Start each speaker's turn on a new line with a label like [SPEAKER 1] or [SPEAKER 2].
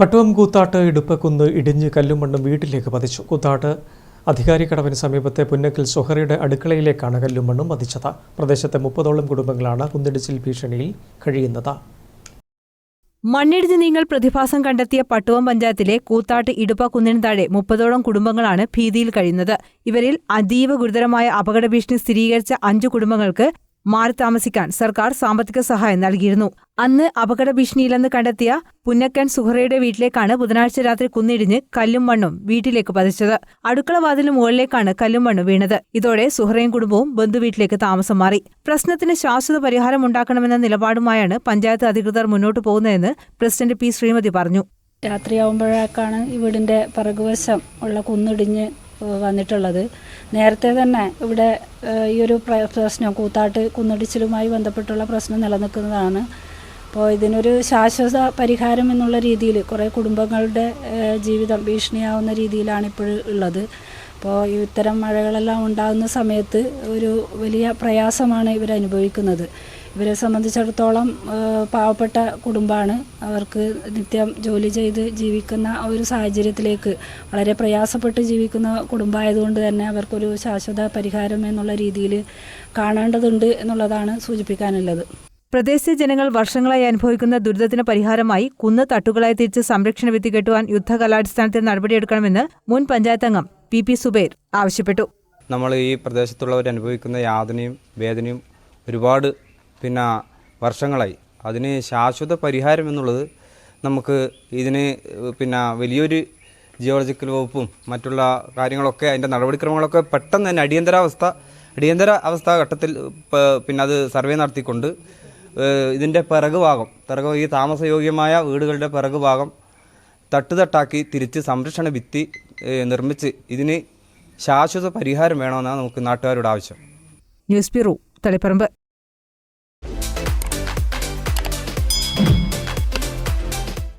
[SPEAKER 1] പട്ടുവം കൂത്താട്ട് ഇടുപ്പക്കുന്ന് ഇടിഞ്ഞ് കല്ലും മണ്ണും വീട്ടിലേക്ക് പതിച്ചു. കൂത്താട്ട് അധികാരിക്കടവിന് സമീപത്തെ പുന്നക്കൽ സൊഹറയുടെ അടുക്കളയിലേക്കാണ് കല്ലും മണ്ണും പതിച്ചത്. പ്രദേശത്തെ മുപ്പതോളം കുടുംബങ്ങളാണ് കുന്നിടിച്ചിൽ ഭീഷണിയിൽ കഴിയുന്നത്.
[SPEAKER 2] മണ്ണിടിഞ്ഞ് നീങ്ങൽ പ്രതിഭാസം കണ്ടെത്തിയ പട്ടുവം പഞ്ചായത്തിലെ കൂത്താട്ട് ഇടുപ്പ കുന്നിന് താഴെ മുപ്പതോളം കുടുംബങ്ങളാണ് ഭീതിയിൽ കഴിയുന്നത്. ഇവരിൽ അതീവ ഗുരുതരമായ അപകട ഭീഷണി സ്ഥിരീകരിച്ച അഞ്ചു കുടുംബങ്ങൾക്ക് മാറി താമസിക്കാൻ സർക്കാർ സാമ്പത്തിക സഹായം നൽകിയിരുന്നു. അന്ന് അപകട ഭീഷണിയിലെന്ന് കണ്ടെത്തിയ പുന്നക്കൻ സുഹറയുടെ വീട്ടിലേക്കാണ് ബുധനാഴ്ച രാത്രി കുന്നിടിഞ്ഞ് കല്ലും മണ്ണും വീട്ടിലേക്ക് പതിച്ചത്. അടുക്കള വാതിലിന് മുകളിലേക്കാണ് കല്ലും മണ്ണും വീണത്. ഇതോടെ സുഹറയും കുടുംബവും ബന്ധുവീട്ടിലേക്ക് താമസം മാറി. പ്രശ്നത്തിന് ശാശ്വത പരിഹാരം ഉണ്ടാക്കണമെന്ന നിലപാടുമായാണ് പഞ്ചായത്ത് അധികൃതർ മുന്നോട്ട് പോകുന്നതെന്ന് പ്രസിഡന്റ് പി ശ്രീമതി പറഞ്ഞു.
[SPEAKER 3] രാത്രിയാവുമ്പോഴേക്കാണ് ഈ വീടിന്റെ പിറകുവശം ഉള്ള കുന്നിടിഞ്ഞ് വന്നിട്ടുള്ളത്. നേരത്തെ തന്നെ ഇവിടെ ഈ ഒരു പ്ര- പ്രശ്നം കൂത്താട്ട് കുന്നിടിച്ചിലുമായി ബന്ധപ്പെട്ടുള്ള പ്രശ്നം നിലനിൽക്കുന്നതാണ്. അപ്പോൾ ഇതിനൊരു ശാശ്വത പരിഹാരം എന്നുള്ള രീതിയിൽ കുറേ കുടുംബങ്ങളുടെ ജീവിതം ഭീഷണിയാവുന്ന രീതിയിലാണ് ഇപ്പോൾ ഉള്ളത്. അപ്പോൾ ഇത്തരം മഴകളെല്ലാം ഉണ്ടാകുന്ന സമയത്ത് ഒരു വലിയ പ്രയാസമാണ് ഇവർ അനുഭവിക്കുന്നത്. ഇവരെ സംബന്ധിച്ചിടത്തോളം പാവപ്പെട്ട കുടുംബമാണ് അവർക്ക് നിത്യം ജോലി ചെയ്ത് ജീവിക്കുന്ന ഒരു സാഹചര്യത്തിലേക്ക് വളരെ പ്രയാസപ്പെട്ട് ജീവിക്കുന്ന കുടുംബമായതുകൊണ്ട് തന്നെ അവർക്കൊരു ശാശ്വത പരിഹാരം എന്നുള്ള രീതിയിൽ കാണേണ്ടതുണ്ട് എന്നുള്ളതാണ് സൂചിപ്പിക്കാനുള്ളത്.
[SPEAKER 2] പ്രദേശത്തെ ജനങ്ങൾ വർഷങ്ങളായി അനുഭവിക്കുന്ന ദുരിതത്തിന് പരിഹാരമായി കുന്ന് തട്ടുകളായി തിരിച്ച് സംരക്ഷണ വിധി കെട്ടുവാൻ യുദ്ധകലാടിസ്ഥാനത്തിൽ നടപടിയെടുക്കണമെന്ന് മുൻ പഞ്ചായത്ത് അംഗം പി പി സുബൈർ ആവശ്യപ്പെട്ടു.
[SPEAKER 4] നമ്മൾ ഈ പ്രദേശത്തുള്ളവർ അനുഭവിക്കുന്ന യാതനയും വേദനയും ഒരുപാട് പിന്നെ വർഷങ്ങളായി. അതിന് ശാശ്വത പരിഹാരം എന്നുള്ളത് നമുക്ക് ഇതിന് പിന്നെ വലിയൊരു ജിയോളജിക്കൽ വകുപ്പും മറ്റുള്ള കാര്യങ്ങളൊക്കെ അതിന്റെ നടപടിക്രമങ്ങളൊക്കെ പെട്ടെന്ന് തന്നെ അടിയന്തരാവസ്ഥ അടിയന്തര അവസ്ഥ ഘട്ടത്തിൽ പിന്നെ അത് സർവേ നടത്തിക്കൊണ്ട് ഇതിന്റെ പിറകു ഭാഗം പിറകു ഈ താമസയോഗ്യമായ വീടുകളുടെ പിറകു ഭാഗം തട്ടുതട്ടാക്കി തിരിച്ച് സംരക്ഷണ ഭിത്തി നിർമ്മിച്ച് ഇതിന് ശാശ്വത പരിഹാരം വേണമെന്നാണ് നമുക്ക് നാട്ടുകാരോട് ആവശ്യം.
[SPEAKER 2] News bureau Taliparamba.